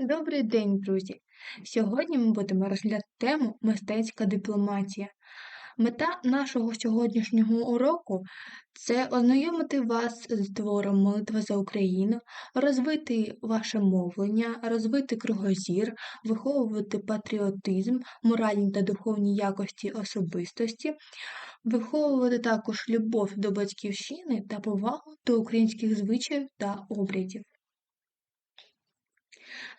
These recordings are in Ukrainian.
Добрий день, друзі! Сьогодні ми будемо розглядати тему мистецька дипломатія. Мета нашого сьогоднішнього уроку це ознайомити вас з твором Молитва за Україну, розвити ваше мовлення, розвити кругозір, виховувати патріотизм, моральні та духовні якості особистості, виховувати також любов до батьківщини та повагу до українських звичаїв та обрядів.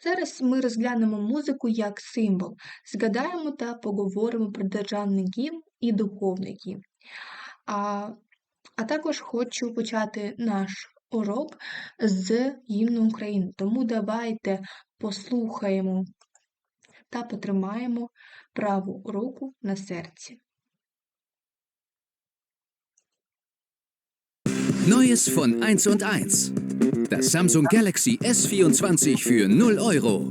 Зараз ми розглянемо музику як символ, згадаємо та поговоримо про державний гімн і духовний гімн. А, а також хочу почати наш урок з гімну України. Тому давайте послухаємо та потримаємо праву руку на серці. Neues von 1 und 1. Das Samsung Galaxy S24 für 0 Euro.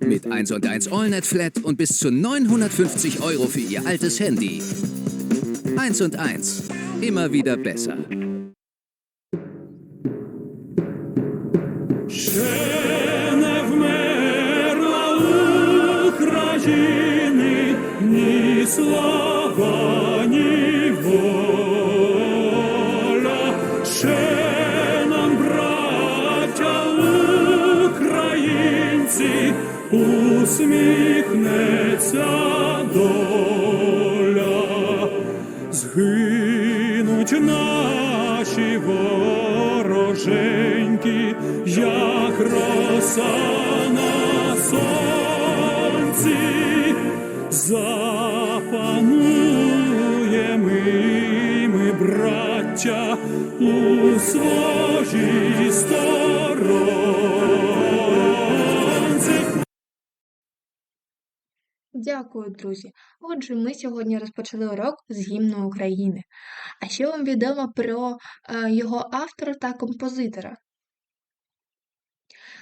Mit 1 und 1 AllNet Flat und bis zu 950 Euro für Ihr altes Handy. 1 und 1. Immer wieder besser. Ще не вмерла України ні Усміхнеться доля. Згинуть наші вороженьки, як роса на сонці, запануємо і ми, браття, у своїй сторонці. Дякую, друзі. Отже, ми сьогодні розпочали урок з гімну України. А що вам відомо про е, його автора та композитора?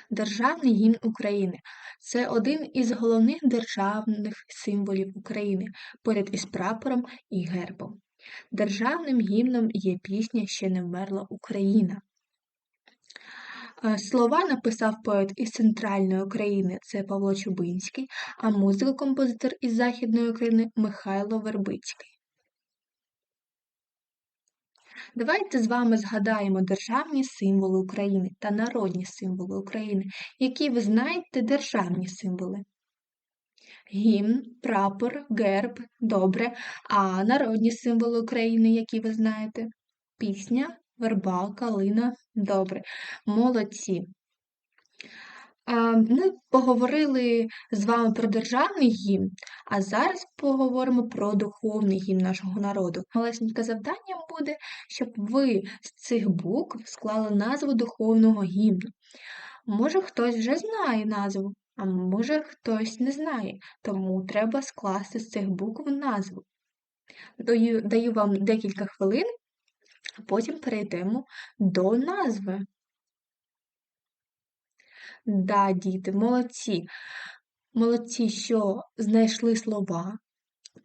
Державний гімн України це один із головних державних символів України поряд із прапором і гербом. Державним гімном є пісня Ще не вмерла Україна. Е, Слова написав поет із центральної України це Павло Чубинський, а музику композитор із Західної України Михайло Вербицький. Давайте з вами згадаємо державні символи України та народні символи України, які ви знаєте державні символи. Гімн, прапор, герб, добре, а народні символи України, які ви знаєте? Пісня, верба, калина, добре. Молодці. Ми поговорили з вами про державний гімн, а зараз поговоримо про духовний гімн нашого народу. Малесеньке завдання буде, щоб ви з цих букв склали назву духовного гімну. Може, хтось вже знає назву, а може хтось не знає, тому треба скласти з цих букв назву. Даю, даю вам декілька хвилин, потім перейдемо до назви. Да, діти, молодці. Молодці, що знайшли слова.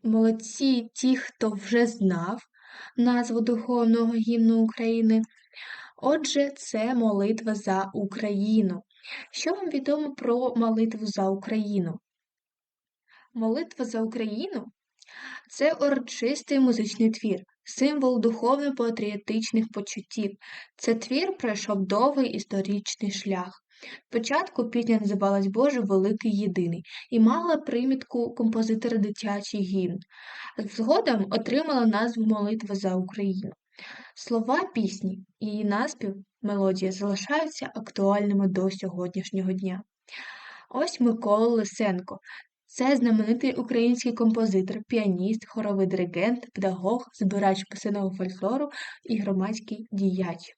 Молодці ті, хто вже знав назву Духовного гімну України. Отже, це молитва за Україну. Що вам відомо про молитву за Україну? Молитва за Україну це урочистий музичний твір, символ духовно-патріотичних почуттів. Це твір пройшов довгий історичний шлях. Спочатку пісня називалась Боже Великий Єдиний і мала примітку композитора дитячий гімн. Згодом отримала назву Молитва за Україну. Слова пісні, її наспів, мелодія залишаються актуальними до сьогоднішнього дня. Ось Микола Лисенко. Це знаменитий український композитор, піаніст, хоровий диригент, педагог, збирач писаного фольклору і громадський діяч.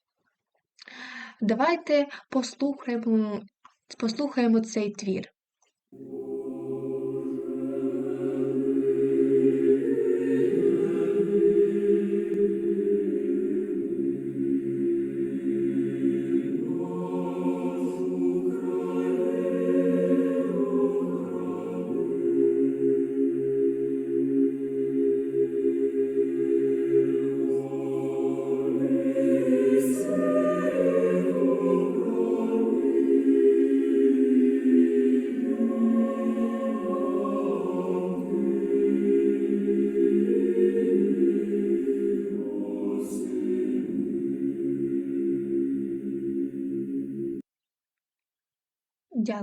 Давайте послухаємо, послухаємо цей твір.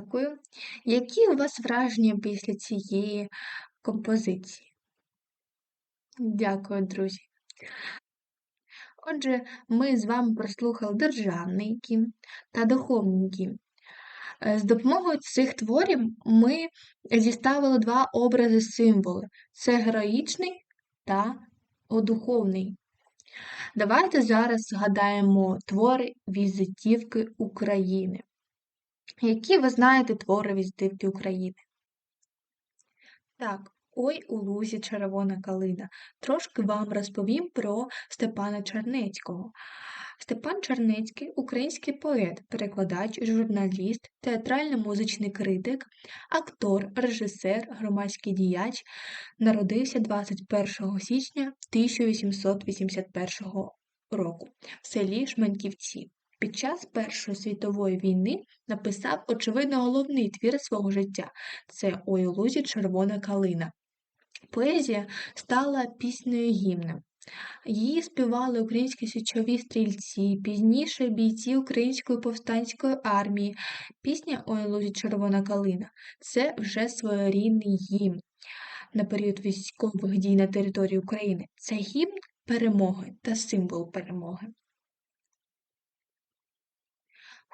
Дякую. Які у вас враження після цієї композиції? Дякую, друзі. Отже, ми з вами прослухали державний гімн та духовний гімн. Е, З допомогою цих творів ми зіставили два образи символи: це героїчний та духовний. Давайте зараз згадаємо твори візитівки України. Які ви знаєте твори візитівки України? Так, ой у лузі червона калина. Трошки вам розповім про Степана Чернецького. Степан Чернецький український поет, перекладач, журналіст, театрально-музичний критик, актор, режисер, громадський діяч, народився 21 січня 1881 року в селі Шманківці. Під час Першої світової війни написав, очевидно, головний твір свого життя це «Ой лузі червона калина. Поезія стала піснею гімном. Її співали українські січові стрільці, пізніше бійці Української повстанської армії. Пісня «Ой лузі червона калина це вже своєрідний гімн на період військових дій на території України. Це гімн перемоги та символ перемоги.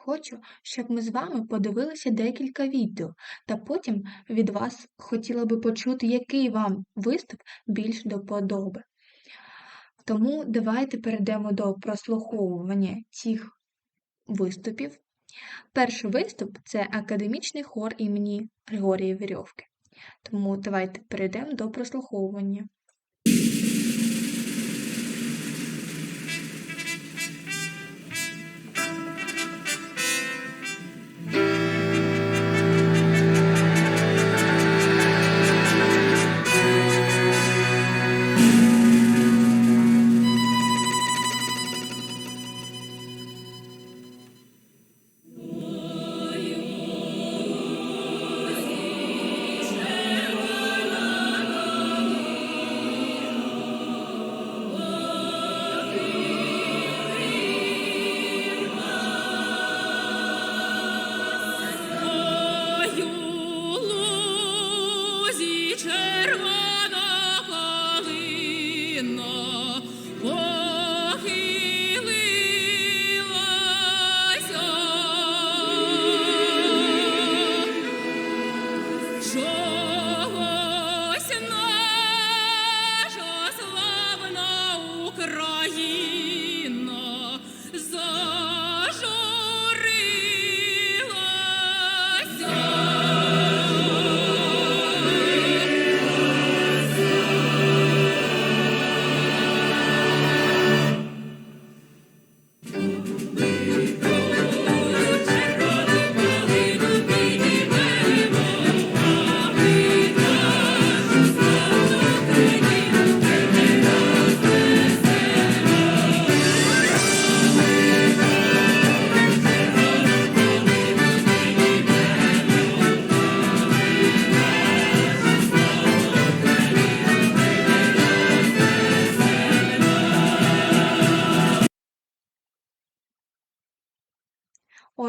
Хочу, щоб ми з вами подивилися декілька відео, та потім від вас хотіла би почути, який вам виступ більш до подоби. Тому давайте перейдемо до прослуховування цих виступів. Перший виступ це академічний хор імені Григорія Вірьовки. Тому давайте перейдемо до прослуховування.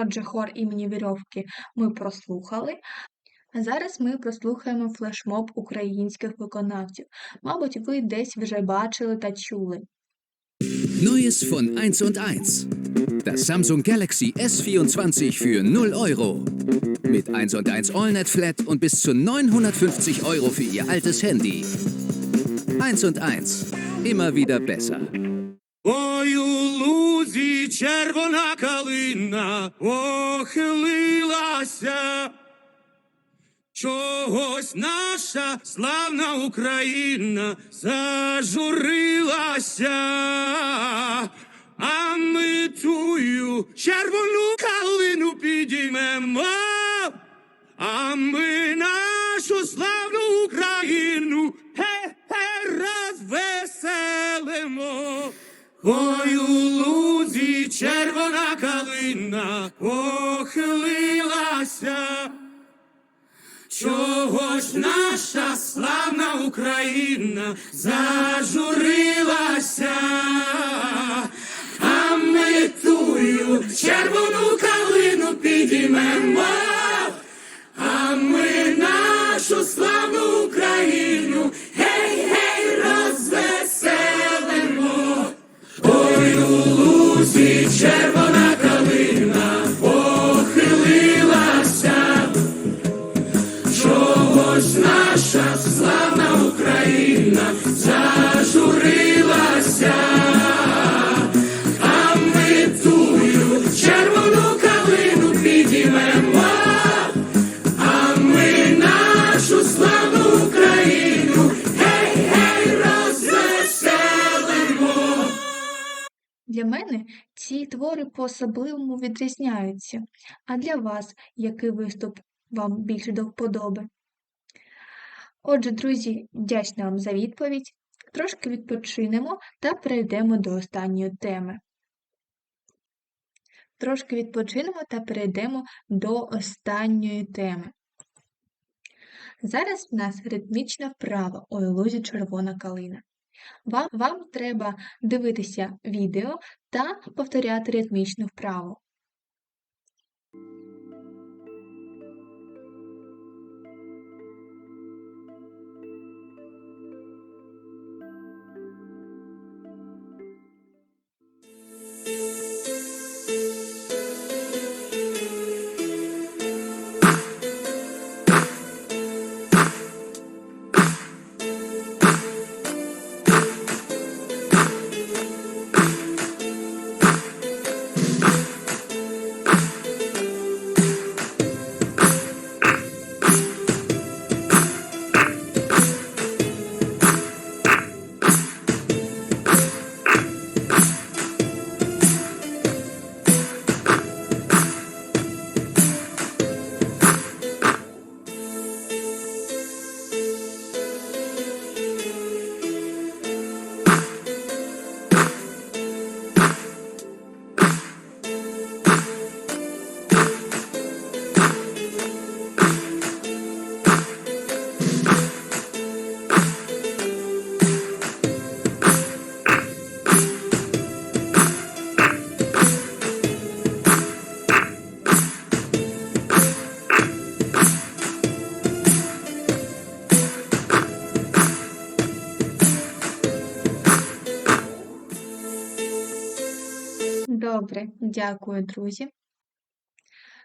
Отже, хор імені Вірьовки ми прослухали. А зараз ми прослухаємо флешмоб українських виконавців. Мабуть, ви десь вже бачили та чули. Neues von 1 und 1. Das Samsung Galaxy S24 für 0 Euro. Mit 1 und 1 AllNet Flat und bis zu 950 Euro für Ihr altes Handy. 1 und 1. Immer wieder besser. У лузі червона калина охилилася. Чогось наша славна Україна зажурилася, а ми тую червону калину підіймемо, а ми нашу славну Україну розвеселимо. Ой червона калина похилилася, чого ж наша славна Україна зажурилася, а ми тую червону калину підіймемо, а ми нашу славну Україну. Твори по-особливому відрізняються. А для вас який виступ вам більше до вподоби? Отже, друзі, вдячна вам за відповідь. Трошки відпочинемо та перейдемо до останньої теми. Трошки відпочинемо та перейдемо до останньої теми. Зараз в нас ритмічна вправа у ілузі червона калина. Вам, вам треба дивитися відео та повторяти ритмічну вправу. Добре, дякую, друзі.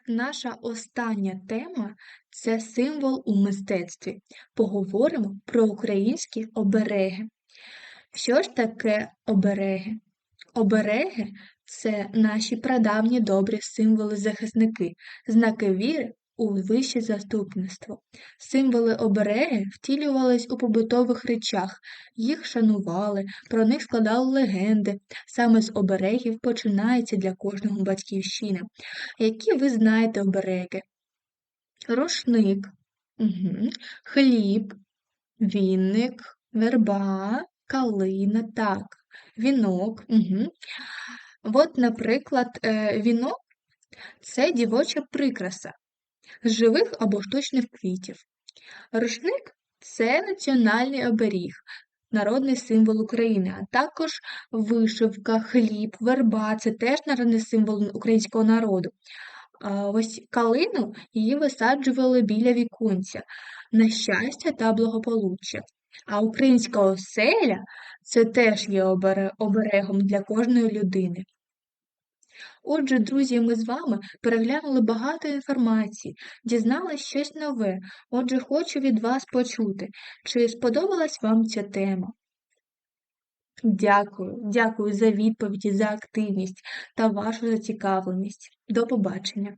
Наша остання тема це символ у мистецтві. Поговоримо про українські обереги. Що ж таке обереги? Обереги це наші прадавні добрі символи-захисники, знаки віри у вище заступництво. Символи обереги втілювались у побутових речах, їх шанували, про них складали легенди. Саме з оберегів починається для кожного батьківщина. Які ви знаєте обереги? Рушник, угу. хліб, вінник, верба, калина, так, вінок. Угу. От, наприклад, е, вінок це дівоча прикраса з живих або штучних квітів. Рушник це національний оберіг, народний символ України, а також вишивка, хліб, верба це теж народний символ українського народу. А Ось калину її висаджували біля віконця на щастя та благополуччя. А українська оселя це теж є оберегом для кожної людини. Отже, друзі, ми з вами переглянули багато інформації, дізналися щось нове. Отже, хочу від вас почути, чи сподобалась вам ця тема? Дякую, дякую за відповіді, за активність та вашу зацікавленість. До побачення!